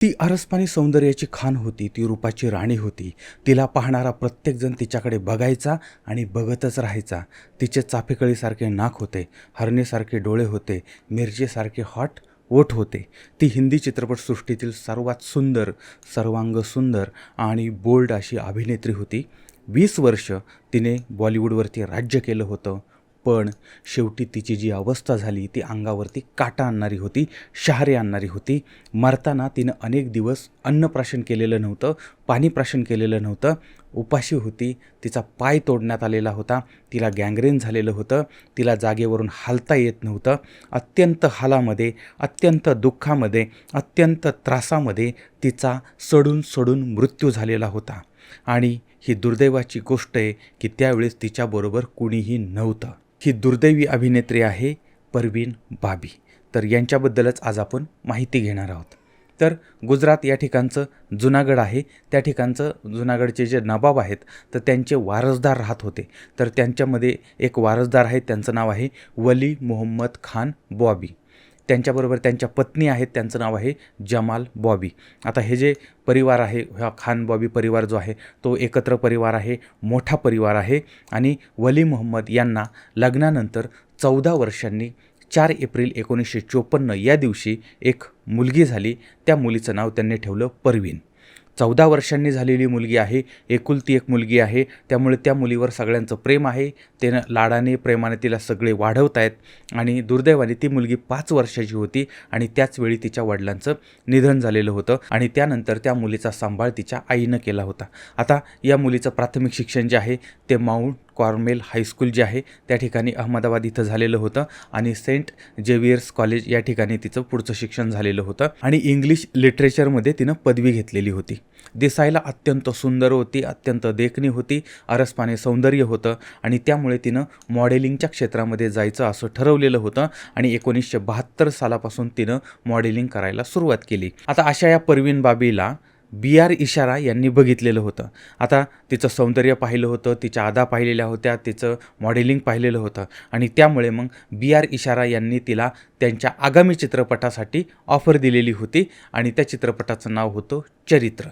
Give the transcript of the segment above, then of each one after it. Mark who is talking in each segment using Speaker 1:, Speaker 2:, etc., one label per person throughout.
Speaker 1: ती अरसपानी सौंदर्याची खान होती ती रूपाची राणी होती. तिला पाहणारा प्रत्येकजण तिच्याकडे बघायचा आणि बघतच राहायचा. तिचे चाफेकळीसारखे नाक होते हरणीसारखे डोळे होते मिरचीसारखे हॉट ओठ होते. ती हिंदी चित्रपटसृष्टीतील सर्वात सुंदर सर्वांग सुंदर आणि बोल्ड अशी अभिनेत्री होती. वीस वर्ष तिने बॉलिवूडवरती राज्य केलं होतं. पण शेवटी तिची जी अवस्था झाली ती अंगावरती काटा आणणारी होती शहारे आणणारी होती. मरताना तिनं अनेक दिवस अन्नप्राशन केलेलं नव्हतं पाणीप्राशन केलेलं नव्हतं. उपाशी होती. तिचा पाय तोडण्यात आलेला होता. तिला गँग्रेन झालेलं होतं. तिला जागेवरून हालता येत नव्हतं. अत्यंत हालामध्ये अत्यंत दुःखामध्ये अत्यंत त्रासामध्ये तिचा सडून सडून मृत्यू झालेला होता. आणि ही दुर्दैवाची गोष्ट आहे की त्यावेळेस तिच्याबरोबर कुणीही नव्हतं. ही दुर्दैवी अभिनेत्री आहे परवीन बाबी. तर यांच्याबद्दलच आज आपण माहिती घेणार आहोत. तर गुजरात या ठिकाणचं जुनागड आहे. त्या ठिकाणचं जुनागडचे जे नवाब आहेत तर त्यांचे वारसदार राहत होते. तर त्यांच्यामध्ये एक वारसदार आहे त्यांचं नाव आहे वली मोहम्मद खान बॉबी. त्यांच्याबरोबर त्यांच्या पत्नी आहेत त्यांचं नाव आहे जमाल बॉबी. आता हे जे परिवार आहे हा खान बॉबी परिवार जो आहे तो एकत्र परिवार आहे मोठा परिवार आहे. आणि वली मोहम्मद यांना लग्नानंतर चौदा वर्षांनी चार एप्रिल एकोणीसशे चोपन्न या दिवशी एक मुलगी झाली. त्या मुलीचं नाव त्यांनी ठेवलं परवीन. चौदा वर्षांनी झालेली मुलगी आहे. एकुलती एक मुलगी आहे. त्यामुळे त्या मुलीवर सगळ्यांचं प्रेम आहे. ते लाडाने प्रेमाने तिला सगळे वाढवत आहेत. आणि दुर्दैवाने ती मुलगी पाच वर्षाची होती आणि त्याचवेळी तिच्या वडिलांचं निधन झालेलं होतं. आणि त्यानंतर त्या मुलीचा सांभाळ तिच्या आईनं केला होता. आता या मुलीचं प्राथमिक शिक्षण जे आहे ते माउंट कॉर्मेल हायस्कूल जे आहे त्या ठिकाणी अहमदाबाद इथं झालेलं होतं आणि सेंट जेवियर्स कॉलेज या ठिकाणी तिचं पुढचं शिक्षण झालेलं होतं आणि इंग्लिश लिटरेचरमध्ये तिनं पदवी घेतलेली होती. दिसायला अत्यंत सुंदर होती अत्यंत देखणी होती अरसपाने सौंदर्य होतं आणि त्यामुळे तिनं मॉडेलिंगच्या क्षेत्रामध्ये जायचं असं ठरवलेलं होतं आणि एकोणीसशे बहात्तर सालापासून तिनं मॉडेलिंग करायला सुरुवात केली. आता अशा या परवीन बाबीला बी आर इशारा यांनी बघितलेलं होतं. आता तिचं सौंदर्य पाहिलं होतं तिच्या आदा पाहिलेल्या होत्या तिचं मॉडेलिंग पाहिलेलं होतं. आणि त्यामुळे मग बी आर इशारा यांनी तिला त्यांच्या आगामी चित्रपटासाठी ऑफर दिलेली होती आणि त्या चित्रपटाचं नाव होतं चरित्र.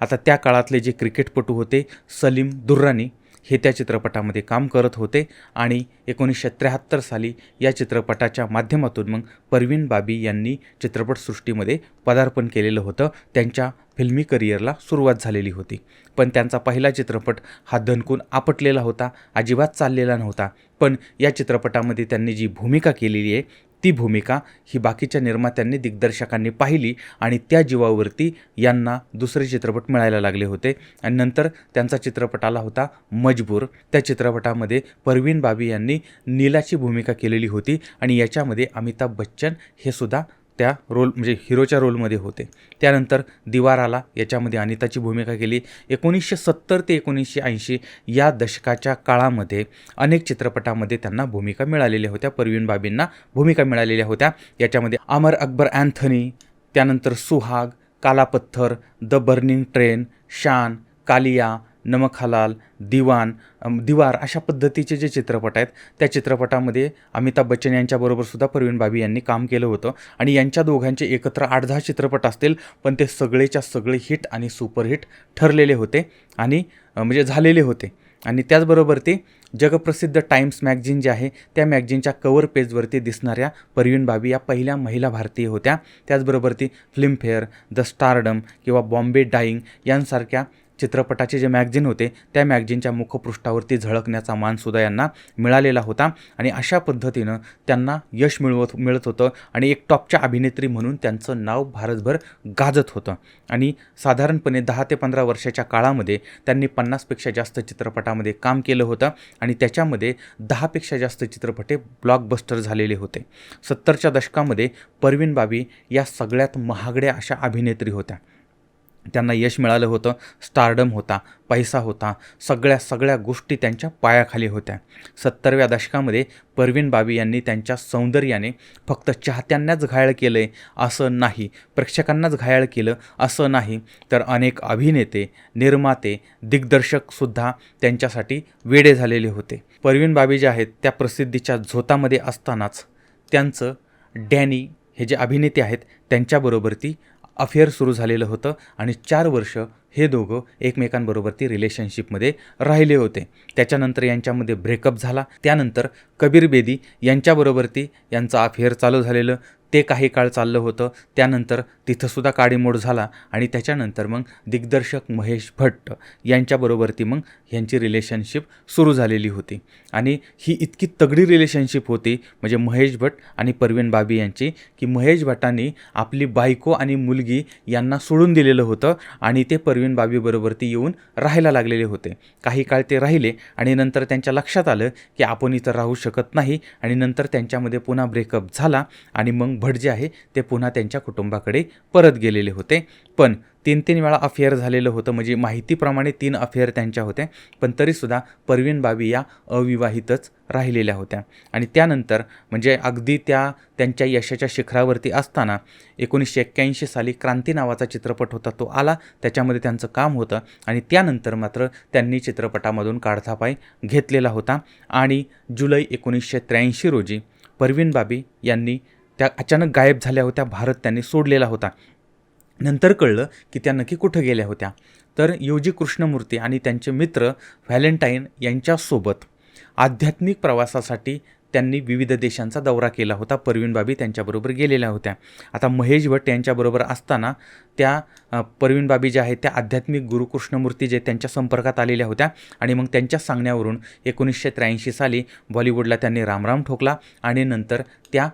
Speaker 1: आता त्या काळातले जे क्रिकेटपटू होते सलीम दुर्रानी हे त्या चित्रपटामध्ये काम करत होते आणि एकोणीसशे त्र्याहत्तर साली या चित्रपटाच्या माध्यमातून मग परवीन बाबी यांनी चित्रपटसृष्टीमध्ये पदार्पण केलेलं होतं. त्यांच्या फिल्मी करिअरला सुरुवात झालेली होती. पण त्यांचा पहिला चित्रपट हा धनकून आपटलेला होता अजिबात चाललेला नव्हता. पण या चित्रपटामध्ये त्यांनी जी भूमिका केलेली आहे ती भूमिका ही बाकीच्या निर्मात्यांनी दिग्दर्शकांनी पाहिली आणि त्या जीवावरती यांना दुसरे चित्रपट मिळायला लागले होते. आणि नंतर त्यांचा चित्रपट आला होता मजबूर. त्या चित्रपटामध्ये परवीन बाबी यांनी नीलाची भूमिका केलेली होती आणि याच्यामध्ये अमिताभ बच्चन हे सुद्धा त्या रोल म्हणजे हिरोच्या रोलमध्ये होते. त्यानंतर दिवाराला याच्यामध्ये अनिताची भूमिका केली. एकोणीसशे सत्तर ते एकोणीसशे ऐंशी या दशकाच्या काळामध्ये अनेक चित्रपटामध्ये त्यांना भूमिका मिळालेल्या होत्या. परवीन बाबींना भूमिका मिळालेल्या होत्या. याच्यामध्ये अमर अकबर अँथनी त्यानंतर Suhaag Kaala Patthar the burning train Shaan Kaalia Namak Halaal दिवान दिवार अशा पद्धतीचे जे चित्रपट आहेत त्या चित्रपटामध्ये अमिताभ बच्चन यांच्याबरोबर सुद्धा परवीन बाबी यांनी काम केलं होतं. आणि यांच्या दोघांचे एकत्र आठ दहा चित्रपट असतील पण ते सगळेच्या सगळे हिट आणि सुपरहिट ठरलेले होते आणि म्हणजे झालेले होते. आणि त्याचबरोबर ते जगप्रसिद्ध टाइम्स मॅगझिन जे आहे त्या मॅगझिनच्या कवर पेजवरती दिसणाऱ्या परवीन बाबी या पहिल्या महिला भारतीय होत्या. त्याचबरोबर ती फिल्मफेअर द स्टारडम किंवा बॉम्बे डाईंग यांसारख्या चित्रपटाचे जे मॅगझिन होते त्या मॅगझिनच्या मुखपृष्ठावरती झळकण्याचा मानसुद्धा यांना मिळालेला होता. आणि अशा पद्धतीनं त्यांना यश मिळवत मिळत होतं आणि एक टॉपच्या अभिनेत्री म्हणून त्यांचं नाव भारतभर गाजत होतं. आणि साधारणपणे दहा ते पंधरा वर्षाच्या काळामध्ये त्यांनी पन्नासपेक्षा जास्त चित्रपटामध्ये काम केलं होतं आणि त्याच्यामध्ये दहापेक्षा जास्त चित्रपटे ब्लॉकबस्टर झालेले होते. सत्तरच्या दशकामध्ये परवीन बाबी या सगळ्यात महागड्या अशा अभिनेत्री होत्या. त्यांना यश मिळालं होतं स्टारडम होता पैसा होता सगळ्या सगळ्या गोष्टी त्यांच्या पायाखाली होत्या. सत्तरव्या दशकामध्ये परवीन बाबी यांनी त्यांच्या सौंदर्याने फक्त चाहत्यांनाच घायाळ केलं आहे असं नाही प्रेक्षकांनाच घायाळ केलं असं नाही तर अनेक अभिनेते निर्माते दिग्दर्शकसुद्धा त्यांच्यासाठी वेडे झालेले होते. परवीन बाबी ज्या आहेत त्या प्रसिद्धीच्या झोतामध्ये असतानाच त्यांचं डॅनी हे जे अभिनेते आहेत त्यांच्याबरोबर ती अफेअर सुरू झालेलं होतं आणि चार वर्ष हे दोघं एकमेकांबरोबर ती रिलेशनशिपमध्ये राहिले होते. त्याच्यानंतर यांच्यामध्ये ब्रेकअप झाला. त्यानंतर कबीर बेदी यांच्याबरोबर ती यांचं अफेअर चालू झालेलं. ते काही काळ चाललं होतं. त्यानंतर तिथंसुद्धा काडीमोड झाला आणि त्याच्यानंतर मग दिग्दर्शक महेश भट्ट यांच्याबरोबर ती मग ह्यांची रिलेशनशिप सुरू झालेली होती. आणि ही इतकी तगडी रिलेशनशिप होती म्हणजे महेश भट आणि परवीन बाबी यांची की महेश भट्टांनी आपली बायको आणि मुलगी यांना सोडून दिलेलं होतं आणि ते परवीन बाबीबरोबर ती येऊन राहायला लागलेले होते. काही काळ ते राहिले आणि नंतर त्यांच्या लक्षात आलं की आपण इथं राहू शकत नाही आणि नंतर त्यांच्यामध्ये पुन्हा ब्रेकअप झाला आणि मग भट जे आहे ते पुन्हा त्यांच्या कुटुंबाकडे परत गेलेले होते. पण तीन तीन वेळा अफेअर झालेलं होतं म्हणजे माहितीप्रमाणे तीन अफेअर त्यांच्या होत्या. पण तरीसुद्धा परवीन बाबी या अविवाहितच राहिलेल्या होत्या. आणि त्यानंतर म्हणजे अगदी त्या त्यांच्या यशाच्या शिखरावरती असताना एकोणीसशे एक्क्याऐंशी साली क्रांती नावाचा चित्रपट होता तो आला. त्याच्यामध्ये त्यांचं काम होतं. आणि त्यानंतर मात्र त्यांनी चित्रपटामधून काढथापाय घेतलेला होता. आणि जुलै एकोणीसशे त्र्याऐंशी रोजी परवीन बाबी यांनी त्या अचानक गायब झाल्या होत्या भारत त्यांनी सोडलेला होता. नंतर कळलं की त्या नक्की कुठं गेल्या होत्या. तर योजी कृष्णमूर्ती आणि त्यांचे मित्र व्हॅलेंटाईन यांच्यासोबत आध्यात्मिक प्रवासासाठी त्यांनी विविध देशांचा दौरा केला होता. परवीन बाबी त्यांच्याबरोबर गेलेल्या होत्या. आता महेश भट यांच्याबरोबर असताना त्या परवीन बाबी ज्या आहेत त्या आध्यात्मिक गुरु कृष्णमूर्ती जे त्यांच्या संपर्कात आलेल्या होत्या आणि मग त्यांच्या सांगण्यावरून एकोणीसशे त्र्याऐंशी साली बॉलिवूडला त्यांनी रामराम ठोकला आणि नंतर त्या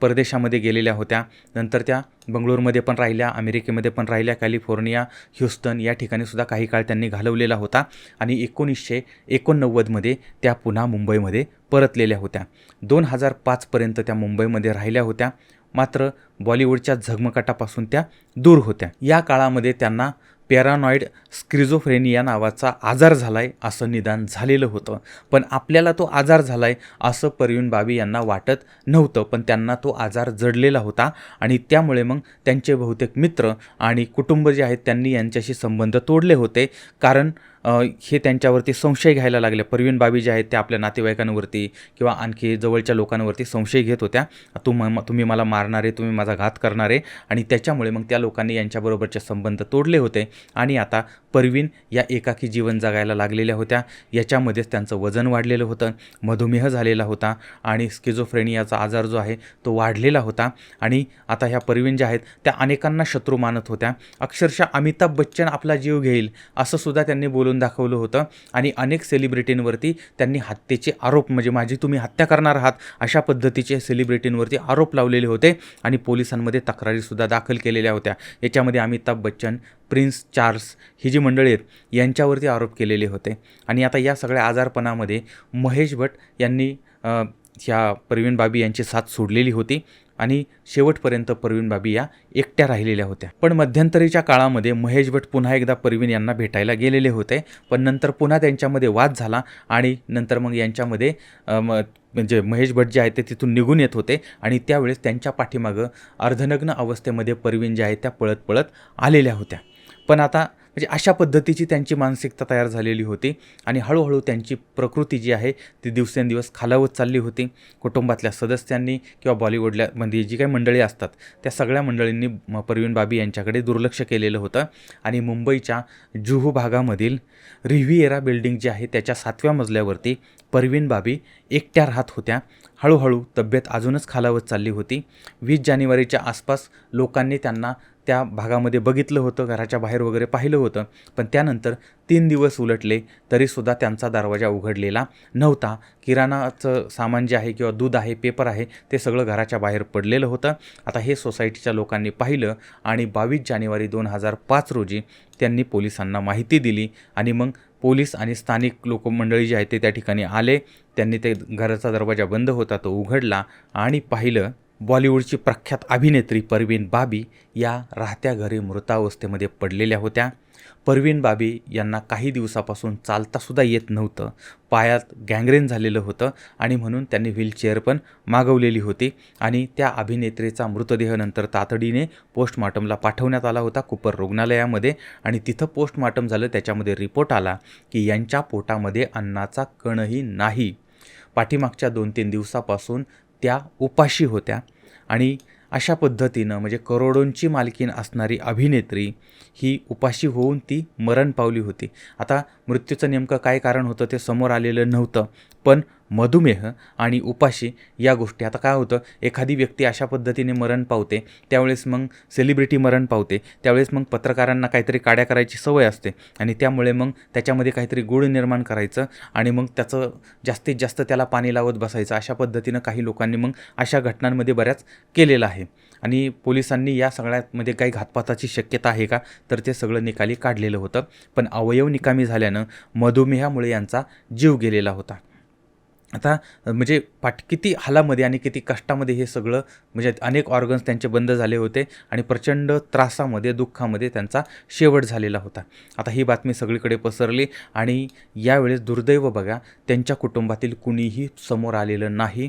Speaker 1: परदेशामध्ये गेलेल्या होत्या. नंतर त्या बंगळूरमध्ये पण राहिल्या अमेरिकेमध्ये पण राहिल्या कॅलिफोर्निया ह्युस्टन या ठिकाणी सुद्धा काही काळ त्यांनी घालवलेला होता आणि एकोणीसशे एकोणनव्वदमध्ये त्या पुन्हा मुंबईमध्ये परतलेल्या होत्या. दोन हजार पाचपर्यंत त्या मुंबईमध्ये राहिल्या होत्या. मात्र बॉलिवूडच्या झगमकाटापासून त्या दूर होत्या. या काळामध्ये त्यांना पॅरानॉईड स्क्रिझोफ्रेनिया नावाचा आजार झाला आहे असं निदान झालेलं होतं. पण आपल्याला तो आजार झाला आहे असं परवीन बाबी यांना वाटत नव्हतं पण त्यांना तो आजार जडलेला होता आणि त्यामुळे मग त्यांचे बहुतेक मित्र आणि कुटुंब जे आहेत त्यांनी यांच्याशी संबंध तोडले होते. कारण हे त्यांच्यावरती संशय घ्यायला लागले. परवीन बाबी जे आहेत त्या आपल्या नातेवाईकांवरती किंवा आणखी जवळच्या लोकांवरती संशय घेत होत्या. तुम तुम्ही मला मारणारे तुम्ही माझा घात करणारे आणि त्याच्यामुळे मग त्या लोकांनी यांच्याबरोबरचे संबंध तोडले होते. आणि आता परवीन या एकाकी जीवन जगायला लागलेल्या होत्या. याच्यामध्येच त्यांचं वजन वाढलेलं होतं. मधुमेह झालेला होता आणि स्किझोफ्रेनियाचा आजार जो आहे तो वाढलेला होता. आणि आता ह्या परवीन ज्या आहेत त्या अनेकांना शत्रू मानत होत्या. अक्षरशः अमिताभ बच्चन आपला जीव घेईल असं सुद्धा त्यांनी बोलून दाखवलं होतं. आणि अनेक सेलिब्रिटींवरती त्यांनी हत्येचे आरोप म्हणजे माझी तुम्ही हत्या करणार आहात अशा पद्धतीचे सेलिब्रिटींवरती आरोप लावलेले होते. आणि पोलिसांमध्ये तक्रारीसुद्धा दाखल केलेल्या होत्या. याच्यामध्ये अमिताभ बच्चन प्रिन्स चार्ल्स ही जी मंडळी आहेत यांच्यावरती आरोप केलेले होते. आणि आता या सगळ्या आजारपणामध्ये महेश भट यांनी ह्या प्रवीण बाबी यांची साथ सोडलेली होती. आणि शेवटपर्यंत परवीन बाबी या एकट्या राहिलेल्या होत्या. पण मध्यंतरीच्या काळामध्ये महेश भट पुन्हा एकदा परवीन यांना भेटायला गेलेले होते. पण नंतर पुन्हा त्यांच्यामध्ये वाद झाला आणि नंतर मग यांच्यामध्ये म्हणजे महेश भट जे आहेत ते तिथून निघून येत होते आणि त्यावेळेस त्यांच्या पाठीमागं अर्धनग्न अवस्थेमध्ये परवीन ज्या आहेत त्या पळत पळत आलेल्या होत्या. पण आता म्हणजे अशा पद्धतीची त्यांची मानसिकता तयार झालेली होती. आणि हळूहळू त्यांची प्रकृती जी आहे ती दिवसेंदिवस खालावत चालली होती. कुटुंबातल्या सदस्यांनी किंवा बॉलिवूडल्या मध्ये म्हणजे जी काही मंडळी असतात त्या सगळ्या मंडळींनी म- परवीन बाबी यांच्याकडे दुर्लक्ष केलेलं होतं. आणि मुंबईच्या जुहू भागामधील रिव्हिएरा बिल्डिंग जी आहे त्याच्या सातव्या मजल्यावरती परवीन बाबी एकट्या राहत होत्या. हळूहळू तब्येत अजूनच खालावत चालली होती. वीस जानेवारीच्या आसपास लोकांनी त्यांना त्या भागामध्ये बघितलं होतं घराच्या बाहेर वगैरे पाहिलं होतं. पण त्यानंतर तीन दिवस उलटले तरीसुद्धा त्यांचा दरवाजा उघडलेला नव्हता. किराणाचं सामान जे आहे किंवा दूध आहे पेपर आहे ते सगळं घराच्या बाहेर पडलेलं होतं. आता हे सोसायटीच्या लोकांनी पाहिलं आणि बावीस जानेवारी दोन हजार पाच रोजी त्यांनी पोलिसांना माहिती दिली आणि मग पोलीस आणि स्थानिक लोकमंडळी जे जी आहेत ते त्या ठिकाणी आले. त्यांनी ते घराचा दरवाजा बंद होता तो उघडला आणि पाहिलं बॉलिवूडची प्रख्यात अभिनेत्री परवीन बाबी या राहत्या घरी मृतावस्थेमध्ये पडलेल्या होत्या. परवीन बाबी यांना काही दिवसापासून चालतासुद्धा येत नव्हतं. पायात गँग्रेन झालेलं होतं आणि म्हणून त्यांनी व्हीलचेअर पण मागवलेली होती आणि त्या अभिनेत्रीचा मृतदेह नंतर तातडीने पोस्टमॉर्टमला पाठवण्यात आला होता कुपर रुग्णालयामध्ये आणि तिथं पोस्टमॉर्टम झालं. त्याच्यामध्ये रिपोर्ट आला की यांच्या पोटामध्ये अन्नाचा कणही नाही. पाठीमागच्या दोन तीन दिवसापासून त्या उपाशी होत्या. आणि अशा पद्धतीनं म्हणजे करोडोंची मालकीन असणारी अभिनेत्री ही उपाशी होऊन ती मरण पावली होती. आता मृत्यूचं नेमकं काय कारण होतं ते समोर आलेलं नव्हतं पण मधुमेह आणि उपाशी या गोष्टी. आता काय होतं एखादी व्यक्ती अशा पद्धतीने मरण पावते त्यावेळेस मग सेलिब्रिटी मरण पावते त्यावेळेस मग पत्रकारांना काहीतरी काड्या करायची सवय असते आणि त्यामुळे मग त्याच्यामध्ये काहीतरी गुळ निर्माण करायचं आणि मग त्याचं जास्तीत जास्त त्याला पाणी लावत बसायचं. अशा पद्धतीनं काही लोकांनी मग अशा घटनांमध्ये बऱ्याच केलेलं आहे. आणि पोलिसांनी या सगळ्यामध्ये काही घातपाताची शक्यता आहे का? तर ते सगळं निकाली काढलेलं होतं. पण अवयव निकामी झाल्यानं मधुमेहामुळे यांचा जीव गेलेला होता. आता म्हणजे पाठ किती हालामध्ये आणि किती कष्टामध्ये हे सगळं म्हणजे अनेक ऑर्गन्स त्यांचे बंद झाले होते आणि प्रचंड त्रासामध्ये दुःखामध्ये त्यांचा शेवट झालेला होता. आता ही बातमी सगळीकडे पसरली आणि यावेळेस दुर्दैव बघा त्यांच्या कुटुंबातील कुणीही समोर आलेलं नाही.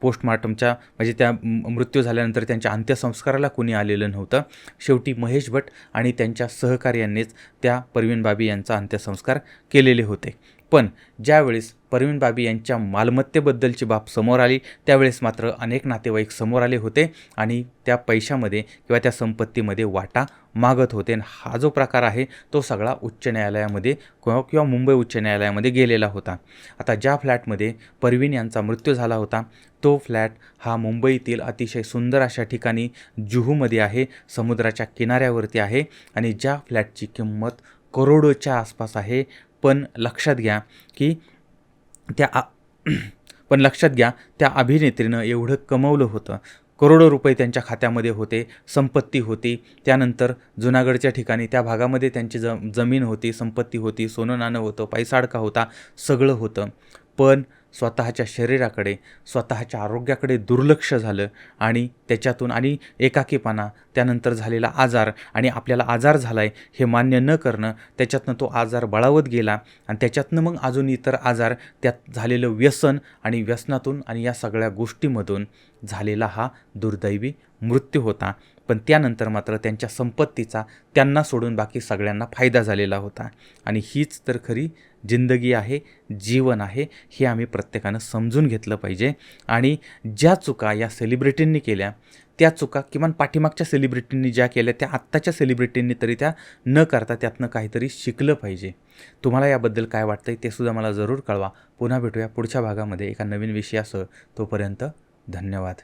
Speaker 1: पोस्टमार्टमच्या म्हणजे त्या मृत्यू झाल्यानंतर त्यांच्या अंत्यसंस्काराला कुणी आलेलं नव्हतं. शेवटी महेश भट आणि त्यांच्या सहकार्यांनीच त्या परवीन बाबी यांचा अंत्यसंस्कार केलेले होते. पण ज्यावेळेस परवीन बाबी यांच्या मालमत्तेबद्दलची बाब समोर आली. त्यावेळेस मात्र अनेक नातेवाईक समोर आले होते आणि त्या पैशामध्ये किंवा त्या संपत्तीमध्ये वाटा मागत होते. आणि हा जो प्रकार आहे तो सगळा उच्च न्यायालयामध्ये किंवा किंवा मुंबई उच्च न्यायालयामध्ये गेलेला होता. आता ज्या फ्लॅटमध्ये परवीन यांचा मृत्यू झाला होता तो फ्लॅट हा मुंबईतील अतिशय सुंदर अशा ठिकाणी जुहूमध्ये आहे समुद्राच्या किनाऱ्यावरती आहे आणि ज्या फ्लॅटची किंमत करोडोच्या आसपास आहे. पण लक्षात घ्या की त्या आ पण लक्षात घ्या त्या अभिनेत्रीनं एवढं कमवलं होतं. करोडो रुपये त्यांच्या खात्यामध्ये होते संपत्ती होती. त्यानंतर जुनागडच्या ठिकाणी त्या भागामध्ये त्यांची ज जमीन होती संपत्ती होती सोनं नाणं होतं पैसाडका होता सगळं होतं. पण स्वतःच्या शरीराकडे स्वतःच्या आरोग्याकडे दुर्लक्ष झालं आणि त्याच्यातून आणि एकाकीपणा त्यानंतर झालेला आजार आणि आपल्याला आजार झाला आहे हे मान्य न करणं त्याच्यातनं तो आजार बळावत गेला आणि त्याच्यातनं मग अजून इतर आजार त्यात झालेलं व्यसन आणि व्यसनातून आणि या सगळ्या गोष्टीमधून झालेला हा दुर्दैवी मृत्यू होता. पण त्यानंतर मात्र त्यांच्या संपत्तीचा त्यांना सोडून बाकी सगळ्यांना फायदा झालेला होता. आणि हीच तर खरी जिंदगी आहे जीवन आहे हे आम्ही प्रत्येकानं समजून घेतलं पाहिजे. आणि ज्या चुका या सेलिब्रिटींनी केल्या त्या चुका किमान पाठीमागच्या सेलिब्रिटींनी ज्या केल्या त्या आत्ताच्या सेलिब्रिटींनी तरी त्या न करता त्यातनं काहीतरी शिकलं पाहिजे. तुम्हाला याबद्दल काय वाटतं ते सुद्धा मला जरूर कळवा. पुन्हा भेटूया पुढच्या भागामध्ये एका नवीन विषयासह. तोपर्यंत धन्यवाद.